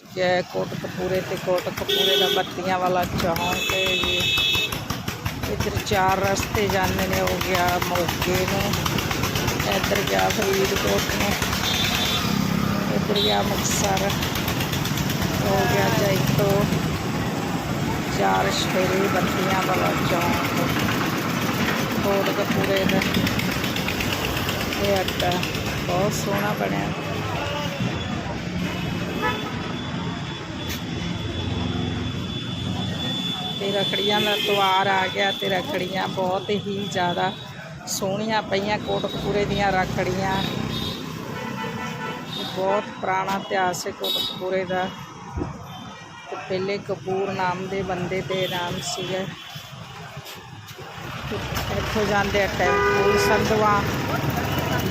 ਜੈ ਕੋਟਕਪੂਰੇ ਤੇ ਕੋਟਕਪੂਰੇ ਦਾ ਬੱਤੀਆਂ ਵਾਲਾ ਚੌਂਕ ਹੈ ਜੀ ਇੱਧਰ ਚਾਰ ਰਸਤੇ ਜਾਂਦੇ ਨੇ ਹੋ ਗਿਆ ਮੋਗੇ ਨੂੰ ਇੱਧਰ ਗਿਆ ਫਰੀਦਕੋਟ ਨੂੰ ਇੱਧਰ ਗਿਆ ਮੁਕਤਸਰ ਹੋ ਗਿਆ ਜੈਤੋ ਚਾਰ ਸ਼ੇਰੀ ਬੱਤੀਆਂ ਵਾਲਾ ਚੌਂਕ ਕੋਟਕਪੂਰੇ ਦਾ ਇਹ ਅੱਡਾ ਬਹੁਤ ਸੋਹਣਾ ਬਣਿਆ ਤੇ ਰਖੜੀਆਂ ਦਾ ਤਿਉਹਾਰ ਆ ਗਿਆ ਤੇ ਰਖੜੀਆਂ ਬਹੁਤ ਹੀ ਜ਼ਿਆਦਾ ਸੋਹਣੀਆਂ ਪਈਆਂ, ਕੋਟਕਪੂਰੇ ਦੀਆਂ ਰਖੜੀਆਂ। ਬਹੁਤ ਪੁਰਾਣਾ ਇਤਿਹਾਸ ਹੈ ਕੋਟਕਪੂਰੇ ਦਾ। ਤੇ ਪਹਿਲੇ ਕਪੂਰ ਨਾਮ ਦੇ ਬੰਦੇ ਦੇ ਨਾਮ ਸੀਗਾ। ਇੱਥੋਂ ਜਾਂਦੇ ਆ ਟੈਂਪੂ ਸੰਧਵਾ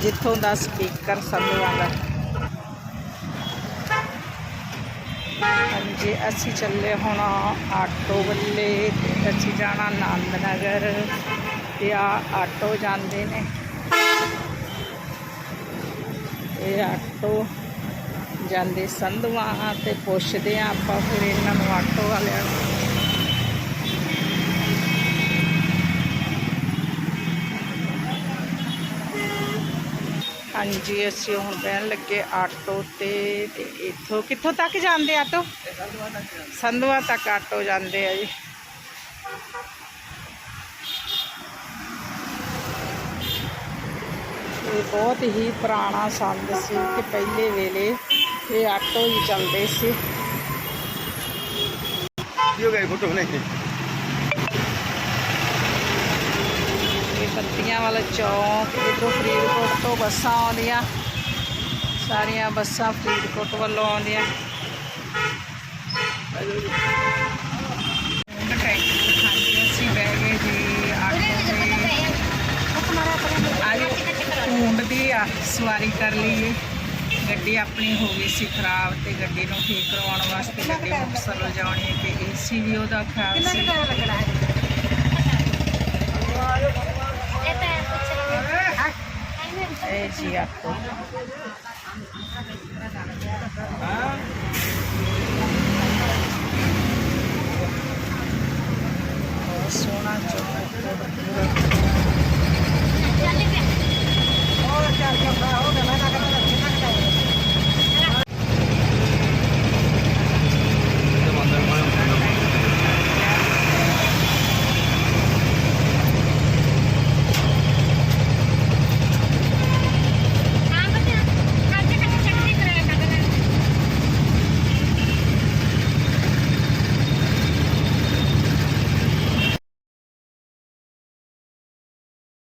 ਜਿੱਥੋਂ ਦਾ ਸਪੀਕਰ ਸੰਧਵਾ ਦਾ। ਹਾਂਜੀ, ਅਸੀਂ ਚੱਲੇ ਹੁਣ ਆਟੋ ਵੱਲੇ ਤੇ ਅਸੀਂ ਜਾਣਾ ਆਨੰਦ ਨਗਰ ਤੇ ਆ ਆਟੋ ਜਾਂਦੇ ਨੇ। ਇਹ ਆਟੋ ਜਾਂਦੇ ਸੰਧਵਾ ਤੇ ਪੁੱਛਦੇ ਆ ਆਪਾਂ ਫਿਰ ਇਹਨਾਂ ਨੂੰ ਆਟੋ ਵਾਲਿਆਂ ਨੂੰ। ਹਾਂਜੀ ਅਸੀਂ ਹੁਣ ਬਹਿਣ ਲੱਗੇ ਆਟੋ ਤੇ ਤੇ ਇੱਥੋਂ ਕਿੱਥੋਂ ਤੱਕ ਜਾਂਦੇ ਆਟੋ ਸੰਧਵਾ ਤੱਕ ਆਟੋ ਜਾਂਦੇ ਆ ਜੀ ਇਹ ਬਹੁਤ ਹੀ ਪੁਰਾਣਾ ਸੰਦ ਸੀ ਕਿ ਪਹਿਲੇ ਵੇਲੇ ਇਹ ਆਟੋ ਹੀ ਚੱਲਦੇ ਸੀ ਕੀ ਹੋ ਗਿਆ ਫੋਟੋ ਬਣਾਈ ਬੱਤੀਆਂ ਵਾਲਾ ਚੌਂਕ, ਇੱਧਰੋਂ ਫਰੀਦਕੋਟ ਤੋਂ ਬੱਸਾਂ ਆਉਂਦੀਆਂ। ਸਾਰੀਆਂ ਬੱਸਾਂ ਫਰੀਦਕੋਟ ਵੱਲੋਂ ਆਉਂਦੀਆਂ। ਹਾਂਜੀ ਅਸੀਂ ਬਹਿ ਗਏ ਜੀ ਆਟੋ ਤੇ ਆਜੋ ਦੀ ਸਵਾਰੀ ਕਰ ਲਈਏ। ਗੱਡੀ ਆਪਣੀ ਹੋ ਗਈ ਸੀ ਖਰਾਬ ਤੇ ਗੱਡੀ ਨੂੰ ਠੀਕ ਕਰਵਾਉਣ ਵਾਸਤੇ ਗੱਡੀ ਮੁਕਤਸਰ ਲਿਜਾਉਣੀ ਹੈ ਤੇ ਏਸੀ ਵੀ ਉਹਦਾ ਖਰਾਬ ਸੀ। এই জি আপু সোনার জন্য